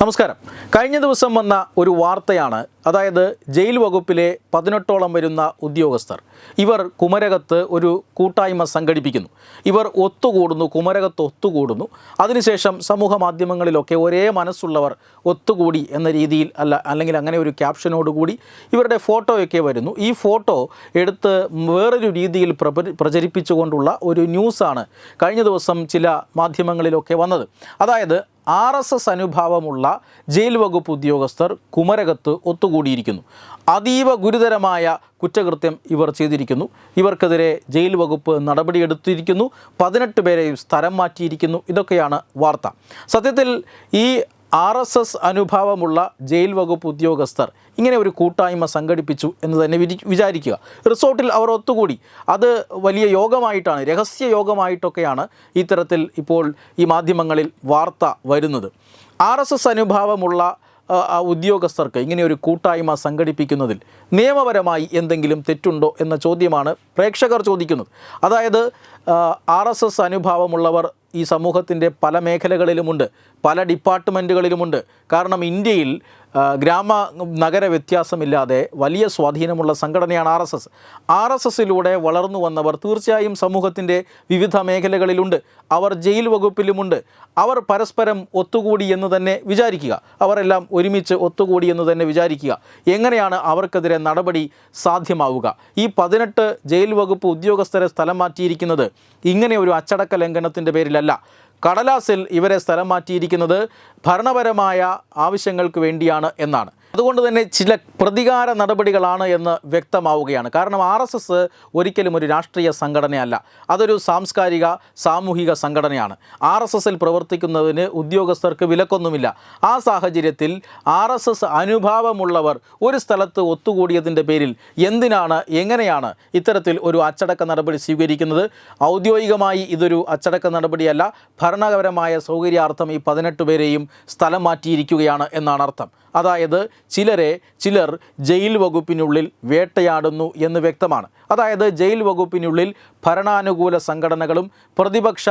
നമസ്കാരം. കഴിഞ്ഞ ദിവസം വന്ന ഒരു വാർത്തയാണ് അതായത് ജയിൽ വകുപ്പിലെ പതിനെട്ടോളം വരുന്ന ഉദ്യോഗസ്ഥർ. ഇവർ കുമരകത്ത് ഒരു കൂട്ടായ്മ സംഘടിപ്പിക്കുന്നു. ഇവർ ഒത്തുകൂടുന്നു കുമരകത്ത് ഒത്തുകൂടുന്നു. അതിനുശേഷം സമൂഹ മാധ്യമങ്ങളിലൊക്കെ ഒരേ മനസ്സുള്ളവർ ഒത്തുകൂടി എന്ന രീതിയിൽ അല്ല അല്ലെങ്കിൽ അങ്ങനെ ഒരു ക്യാപ്ഷനോടുകൂടി ഇവരുടെ ഫോട്ടോയൊക്കെ വരുന്നു. ഈ ഫോട്ടോ എടുത്ത് വേറൊരു രീതിയിൽ പ്രചരിപ്പിച്ചുകൊണ്ടുള്ള ഒരു ന്യൂസാണ് കഴിഞ്ഞ ദിവസം ചില മാധ്യമങ്ങളിലൊക്കെ വന്നത്. അതായത് ആർ എസ് എസ് അനുഭാവമുള്ള ജയിൽ വകുപ്പ് ഉദ്യോഗസ്ഥർ കുമരകത്ത് ഒത്തുകൂടിയിരിക്കുന്നു. അതീവ ഗുരുതരമായ കുറ്റകൃത്യം ഇവർ ചെയ്തിരിക്കുന്നു. ഇവർക്കെതിരെ ജയിൽ വകുപ്പ് നടപടിയെടുത്തിരിക്കുന്നു. പതിനെട്ട് പേരെയും സ്ഥലം മാറ്റിയിരിക്കുന്നു. ഇതൊക്കെയാണ് വാർത്ത. സത്യത്തിൽ ഈ ആർ എസ് എസ് അനുഭാവമുള്ള ജയിൽ വകുപ്പ് ഉദ്യോഗസ്ഥർ ഇങ്ങനെ ഒരു കൂട്ടായ്മ സംഘടിപ്പിച്ചു എന്ന് തന്നെ വിരി- വിചാരിക്കുക. റിസോർട്ടിൽ അവർ ഒത്തുകൂടി. അത് വലിയ യോഗമായിട്ടാണ് രഹസ്യ യോഗമായിട്ടൊക്കെയാണ് ഇത്തരത്തിൽ ഇപ്പോൾ ഈ മാധ്യമങ്ങളിൽ വാർത്ത വരുന്നത്. ആർ എസ് എസ് അനുഭാവമുള്ള ഉദ്യോഗസ്ഥർക്ക് ഇങ്ങനെ ഒരു കൂട്ടായ്മ സംഘടിപ്പിക്കുന്നതിൽ നിയമപരമായി എന്തെങ്കിലും തെറ്റുണ്ടോ എന്ന ചോദ്യമാണ് പ്രേക്ഷകർ ചോദിക്കുന്നത്. അതായത് ആർ അനുഭാവമുള്ളവർ ഈ സമൂഹത്തിന്റെ പല മേഖലകളിലുമുണ്ട് പല ഡിപ്പാർട്ട്മെന്റുകളിലുമുണ്ട്. കാരണം ഇന്ത്യയിൽ ഗ്രാമ നഗര വ്യത്യാസമില്ലാതെ വലിയ സ്വാധീനമുള്ള സംഘടനയാണ് R S S. R S എസിലൂടെ വളർന്നു വന്നവർ തീർച്ചയായും സമൂഹത്തിന്റെ വിവിധ മേഖലകളിലുണ്ട്. അവർ ജയിൽ വകുപ്പിലുമുണ്ട്. അവർ പരസ്പരം ഒത്തുകൂടി എന്ന് തന്നെ വിചാരിക്കുക. അവരെല്ലാം ഒരുമിച്ച് ഒത്തുകൂടി എന്ന് തന്നെ വിചാരിക്കുക. എങ്ങനെയാണ് അവർക്കെതിരെ നടപടി സാധ്യമാവുക? ഈ പതിനെട്ട് ജയിൽ വകുപ്പ് ഉദ്യോഗസ്ഥരെ സ്ഥലം മാറ്റിയിരിക്കുന്നത് ഇങ്ങനെ ഒരു അച്ചടക്ക ലംഘനത്തിന്റെ പേരിലല്ല കടലാസിൽ ഇവരെ സ്ഥലം മാറ്റിയിരിക്കുന്നത് ഭരണപരമായ ആവശ്യങ്ങൾക്ക് വേണ്ടിയാണ് എന്നാണ്. അതുകൊണ്ട് തന്നെ ചില പ്രതികാര നടപടികളാണ് എന്ന് വ്യക്തമാവുകയാണ്. കാരണം ആർ എസ് എസ് ഒരിക്കലും ഒരു രാഷ്ട്രീയ സംഘടനയല്ല. അതൊരു സാംസ്കാരിക സാമൂഹിക സംഘടനയാണ്. ആർ എസ് എസിൽ പ്രവർത്തിക്കുന്നതിന് ഉദ്യോഗസ്ഥർക്ക് വിലക്കൊന്നുമില്ല. ആ സാഹചര്യത്തിൽ ആർ എസ് എസ് അനുഭാവമുള്ളവർ ഒരു സ്ഥലത്ത് ഒത്തുകൂടിയതിന്റെ പേരിൽ എന്തിനാണ് എങ്ങനെയാണ് ഇത്തരത്തിൽ ഒരു അച്ചടക്ക നടപടി സ്വീകരിക്കുന്നത്? ഔദ്യോഗികമായി ഇതൊരു അച്ചടക്ക നടപടിയല്ല. ഭരണപരമായ സൗകര്യാർത്ഥം ഈ പതിനെട്ട് പേരെയും സ്ഥലം മാറ്റിയിരിക്കുകയാണ് എന്നാണ് അർത്ഥം. അതായത് ചിലരെ ചിലർ ജയിൽ വകുപ്പിനുള്ളിൽ വേട്ടയാടുന്നു എന്ന് വ്യക്തമാണ്. അതായത് ജയിൽ വകുപ്പിനുള്ളിൽ ഭരണാനുകൂല സംഘടനകളും പ്രതിപക്ഷ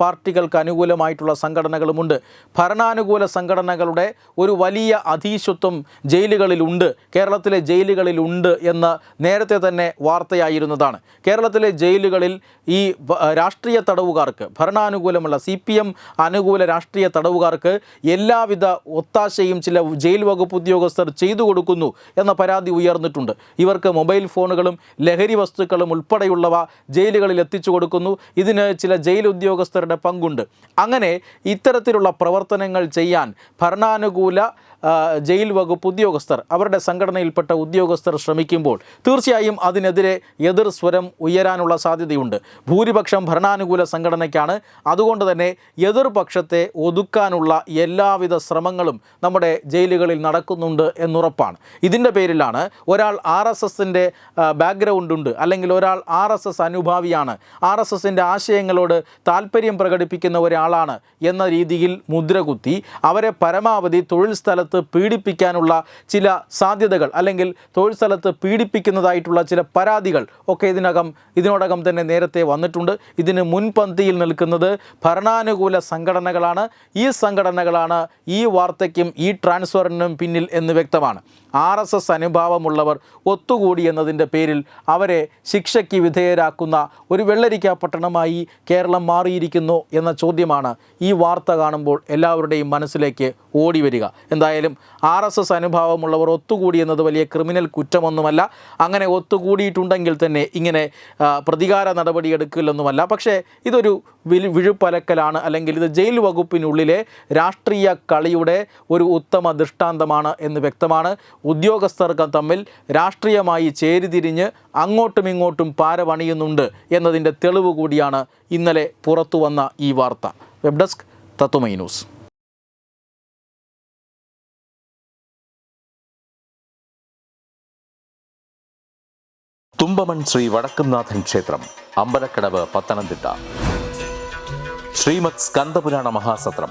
പാർട്ടികൾക്ക് അനുകൂലമായിട്ടുള്ള സംഘടനകളുമുണ്ട്. ഭരണാനുകൂല സംഘടനകളുടെ ഒരു വലിയ അധീശത്വം ജയിലുകളിലുണ്ട്. കേരളത്തിലെ ജയിലുകളിലുണ്ട് എന്ന് നേരത്തെ തന്നെ വാർത്തയായിരുന്നതാണ്. കേരളത്തിലെ ജയിലുകളിൽ ഈ രാഷ്ട്രീയ തടവുകാർക്ക് ഭരണാനുകൂലമുള്ള സി പി എം അനുകൂല രാഷ്ട്രീയ തടവുകാർക്ക് എല്ലാവിധ ഒത്താശയും ചില ജയിൽ വകുപ്പ് ഉദ്യോഗസ്ഥർ ചെയ്തു കൊടുക്കുന്നു എന്ന പരാതി ഉയർന്നിട്ടുണ്ട്. ഇവർക്ക് മൊബൈൽ ഫോണുകളും ലഹരി വസ്തുക്കളും ഉൾപ്പെടെയുള്ളവ ജയിലുകളിൽ എത്തിച്ചു കൊടുക്കുന്നു. ഇതിന് ചില ജയിൽ ഉദ്യോഗസ്ഥരുടെ പങ്കുണ്ട്. അങ്ങനെ ഇത്തരത്തിലുള്ള പ്രവർത്തനങ്ങൾ ചെയ്യാൻ ഭരണാനുകൂല ജയിൽ വകുപ്പ് ഉദ്യോഗസ്ഥർ അവരുടെ സംഘടനയിൽപ്പെട്ട ഉദ്യോഗസ്ഥർ ശ്രമിക്കുമ്പോൾ തീർച്ചയായും അതിനെതിരെ എതിർ സ്വരം ഉയരാനുള്ള സാധ്യതയുണ്ട്. ഭൂരിപക്ഷം ഭരണാനുകൂല സംഘടനയ്ക്കാണ്. അതുകൊണ്ട് തന്നെ എതിർപക്ഷത്തെ ഒതുക്കാനുള്ള എല്ലാവിധ ശ്രമങ്ങളും നമ്മുടെ ജയിലുകളിൽ നടക്കുന്നുണ്ട് എന്നുറപ്പാണ്. ഇതിന്റെ പേരിലാണ് ഒരാൾ ആർ എസ് എസിന്റെ ബാക്ക്ഗ്രൗണ്ട് ഉണ്ട് അല്ലെങ്കിൽ ഒരാൾ ആർ എസ് എസ് അനുഭാവിയാണ്. ആർ എസ് എസിന്റെ ആശയങ്ങളോട് താല്പര്യം പ്രകടിപ്പിക്കുന്ന ഒരാളാണ് എന്ന രീതിയിൽ മുദ്രകുത്തി അവരെ പരമാവധി തൊഴിൽ സ്ഥലത്ത് പീഡിപ്പിക്കാനുള്ള ചില സാധ്യതകൾ അല്ലെങ്കിൽ തൊഴിൽ സ്ഥലത്ത് പീഡിപ്പിക്കുന്നതായിട്ടുള്ള ചില പരാതികൾ ഒക്കെ ഇതിനകം ഇതിനോടകം തന്നെ നേരത്തെ വന്നിട്ടുണ്ട്. ഇതിന് മുൻപന്തിയിൽ നിൽക്കുന്നത് ഭരണാനുകൂല സംഘടനകളാണ്. ഈ സംഘടനകളാണ് ഈ വാർത്തയ്ക്കും ഈ ട്രാൻസ്ഫറിനും പിന്നിൽ എന്ന് വ്യക്തമാണ്. ആർ എസ് എസ് അനുഭാവമുള്ളവർ ഒത്തുകൂടി എന്നതിന്റെ പേരിൽ അവരെ ശിക്ഷയ്ക്ക് വിധേയരാക്കുന്ന ഒരു വെള്ളരിക്ക പട്ടണമായി കേരളം മാറിയിരിക്കുന്നു എന്ന ചോദ്യമാണ് ഈ വാർത്ത കാണുമ്പോൾ എല്ലാവരുടെയും മനസ്സിലേക്ക് ഓടി വരിക. എന്തായാലും ആർ എസ് എസ് അനുഭാവമുള്ളവർ ഒത്തുകൂടി എന്നത് വലിയ ക്രിമിനൽ കുറ്റമൊന്നുമല്ല. അങ്ങനെ ഒത്തുകൂടിയിട്ടുണ്ടെങ്കിൽ തന്നെ ഇങ്ങനെ പ്രതികാര നടപടിയെടുക്കില്ലെന്നുമല്ല പക്ഷേ ഇതൊരു വിഴു വിഴുപ്പലക്കലാണ്. അല്ലെങ്കിൽ ഇത് ജയിൽ വകുപ്പിനുള്ളിലെ രാഷ്ട്രീയ കളിയുടെ ഒരു ഉത്തമ ദൃഷ്ടാന്തമാണ് എന്ന് വ്യക്തമാണ്. ഉദ്യോഗസ്ഥർക്ക് തമ്മിൽ രാഷ്ട്രീയമായി ചേരിതിരിഞ്ഞ് അങ്ങോട്ടും ഇങ്ങോട്ടും പാരപണിയുന്നുണ്ട് എന്നതിന്റെ തെളിവ് കൂടിയാണ് ഇന്നലെ പുറത്തു വന്ന ഈ വാർത്ത. Web desk Tatwamayi news. Shri ക്ഷേത്രം ശ്രീമത് സ്കന്ദപുരാണ മഹാസത്രം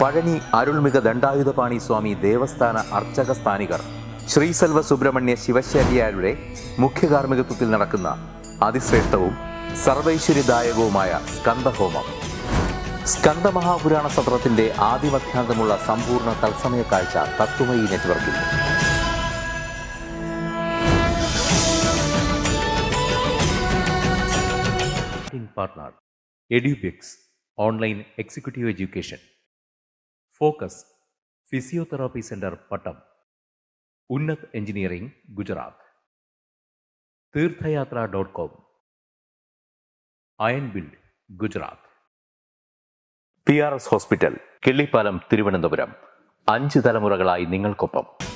പഴനി അരുൾമിക ദണ്ഡായുധപാണി സ്വാമി ദേവസ്ഥാന അർച്ചക സ്ഥാനികർ ശ്രീസെൽവ സുബ്രഹ്മണ്യ ശിവശാരിയാരുടെ മുഖ്യ കാർമ്മികത്വത്തിൽ നടക്കുന്ന അതിശ്രേഷ്ഠവും സർവൈശ്വര്യദായകവുമായ സ്കന്ദഹോമം സ്കന്ദമഹാപുരാണ സത്രത്തിന്റെ ആദിമധ്യാന്തമുള്ള സമ്പൂർണ തത്സമയ കാഴ്ച തത്വമയി നെറ്റ്വർക്കിൽ. Edubix online executive Online focus physiotherapy centre Pattom. Unnat engineering Gujarat. Theerthayathra dot com. Iron build Gujarat. P R S hospital Killipalam Thiruvananthapuram. അഞ്ച് തലമുറകളായി നിങ്ങൾക്കൊപ്പം.